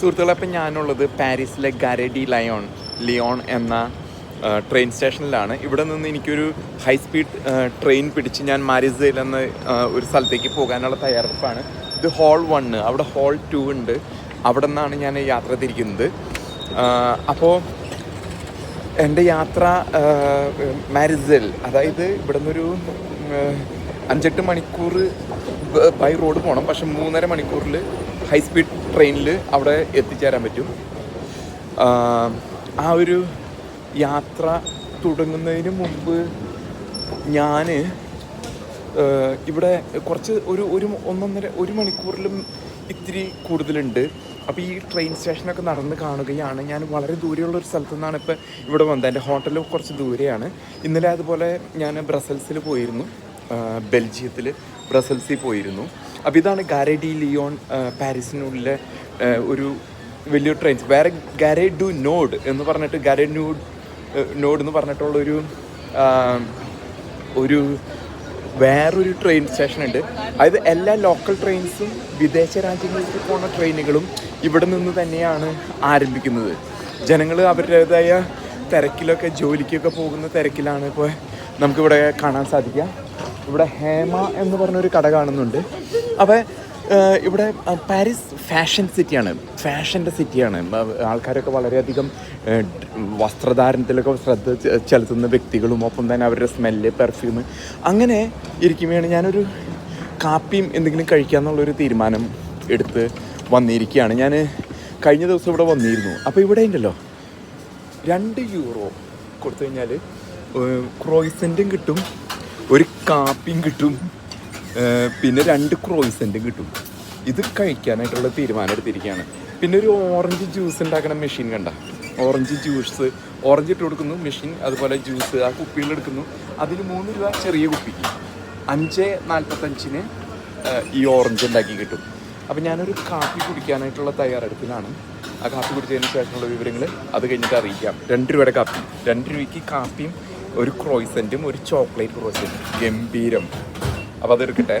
സുഹൃത്തുക്കളെ അപ്പം ഞാനുള്ളത് പാരീസിലെ ഗാരഡി ലയോൺ ലിയോൺ എന്ന ട്രെയിൻ സ്റ്റേഷനിലാണ് ഇവിടെ നിന്ന് എനിക്കൊരു ഹൈ സ്പീഡ് ട്രെയിൻ പിടിച്ച് ഞാൻ മാരിസയിൽ എന്ന ഒരു സ്ഥലത്തേക്ക് പോകാനുള്ള തയ്യാറെടുപ്പാണ്. ഇത് ഹോൾ വണ്ണ് അവിടെ ഹോൾ ടു ഉണ്ട്. അവിടെ നിന്നാണ് ഞാൻ യാത്ര തിരിക്കുന്നത്. അപ്പോൾ എന്റെ യാത്ര മാരിസൽ അതായത് ഇവിടെ നിന്നൊരു അഞ്ചെട്ട് മണിക്കൂർ ബൈ റോഡ് പോകണം പക്ഷെ മൂന്നര മണിക്കൂറിൽ ഹൈ സ്പീഡ് ട്രെയിനിൽ അവിടെ എത്തിച്ചേരാൻ പറ്റും. ആ, ഒരു യാത്ര തുടങ്ങുന്നതിന് മുമ്പ് ഞാൻ ഇവിടെ കുറച്ച് ഒരു ഒരു ഒന്നൊന്നര ഒരു മണിക്കൂറിലും ഇത്തിരി കൂടുതലുണ്ട്. അപ്പോൾ ഈ ട്രെയിൻ സ്റ്റേഷനൊക്കെ നടന്ന് കാണുകയാണ്. ഞാൻ വളരെ ദൂരെയുള്ള ഒരു സ്ഥലത്തു നിന്നാണ് ഇപ്പോൾ ഇവിടെ വന്നത്. എന്റെ ഹോട്ടൽ കുറച്ച് ദൂരെയാണ്. ഇന്നലെ അതുപോലെ ഞാൻ ബ്രസൽസിൽ പോയിരുന്നു. ബെൽജിയത്തിൽ ബ്രസൽസിൽ പോയിരുന്നു. അപ്പോൾ ഇതാണ് ഗാരെ ഡി ലിയോൺ പാരീസിനുള്ളിലെ ഒരു വലിയൊരു ട്രെയിൻസ് വേറെ ഗാരെ ഡു നോഡ് എന്ന് പറഞ്ഞിട്ട് ഗാരെ നൂഡ് നോഡ് എന്ന് പറഞ്ഞിട്ടുള്ളൊരു ഒരു വേറൊരു ട്രെയിൻ സ്റ്റേഷൻ ഉണ്ട്. അതായത് എല്ലാ ലോക്കൽ ട്രെയിൻസും വിദേശ രാജ്യങ്ങളിലേക്ക് പോകുന്ന ട്രെയിനുകളും ഇവിടെ നിന്ന് തന്നെയാണ് ആരംഭിക്കുന്നത്. ജനങ്ങൾ അവരുടേതായ തിരക്കിലൊക്കെ ജോലിക്കൊക്കെ പോകുന്ന തിരക്കിലാണ് ഇപ്പോൾ നമുക്കിവിടെ കാണാൻ സാധിക്കുക. ഇവിടെ ഹേമ എന്ന് പറഞ്ഞൊരു കട കാണുന്നുണ്ട്. അപ്പോൾ ഇവിടെ പാരീസ് ഫാഷൻ സിറ്റിയാണ്. ഫാഷന്റെ സിറ്റിയാണ്. ആൾക്കാരൊക്കെ വളരെയധികം വസ്ത്രധാരണത്തിലൊക്കെ ശ്രദ്ധ ചെലുത്തുന്ന വ്യക്തികളും ഒപ്പം തന്നെ അവരുടെ സ്മെല്ല് പെർഫ്യൂം അങ്ങനെ ഇരിക്കുമ്പോഴാണ് ഞാനൊരു കാപ്പിയും എന്തെങ്കിലും കഴിക്കാമെന്നുള്ളൊരു തീരുമാനം എടുത്ത് വന്നിരിക്കുകയാണ്. ഞാൻ കഴിഞ്ഞ ദിവസം ഇവിടെ വന്നിരുന്നു. അപ്പോൾ ഇവിടെ ഉണ്ടല്ലോ. രണ്ട് യൂറോ കൊടുത്തു കഴിഞ്ഞാൽ ക്രോയിസന്റും കിട്ടും ഒരു കാപ്പിയും കിട്ടും. പിന്നെ രണ്ട് ക്രോയിസെന്റും കിട്ടും. ഇത് കഴിക്കാനായിട്ടുള്ള തീരുമാനം എടുത്തിരിക്കുകയാണ്. പിന്നെ ഒരു ഓറഞ്ച് ജ്യൂസ് ഉണ്ടാക്കുന്ന മെഷീൻ കണ്ട? ഓറഞ്ച് ജ്യൂസ് ഓറഞ്ച് ഇട്ട് കൊടുക്കുന്നു മെഷീൻ അതുപോലെ ജ്യൂസ് ആ കുപ്പികൾ എടുക്കുന്നു. അതിന് മൂന്ന് രൂപ ചെറിയ കുപ്പി. അഞ്ച് നാൽപ്പത്തഞ്ചിന് ഈ ഓറഞ്ച് ഉണ്ടാക്കി കിട്ടും. അപ്പം ഞാനൊരു കാപ്പി കുടിക്കാനായിട്ടുള്ള തയ്യാറെടുപ്പിലാണ്. ആ കാപ്പി കുടിച്ചതിന് ശേഷമുള്ള വിവരങ്ങൾ അത് കഴിഞ്ഞിട്ട് അറിയിക്കാം. രണ്ട് രൂപയുടെ കാപ്പി. രണ്ട് രൂപയ്ക്ക് കാപ്പിയും ഒരു ക്രോയ്സന്റും ഒരു ചോക്ലേറ്റ് ക്രോയ്സന്റും ഗംഭീരം. അപ്പോൾ അതെടുക്കട്ടെ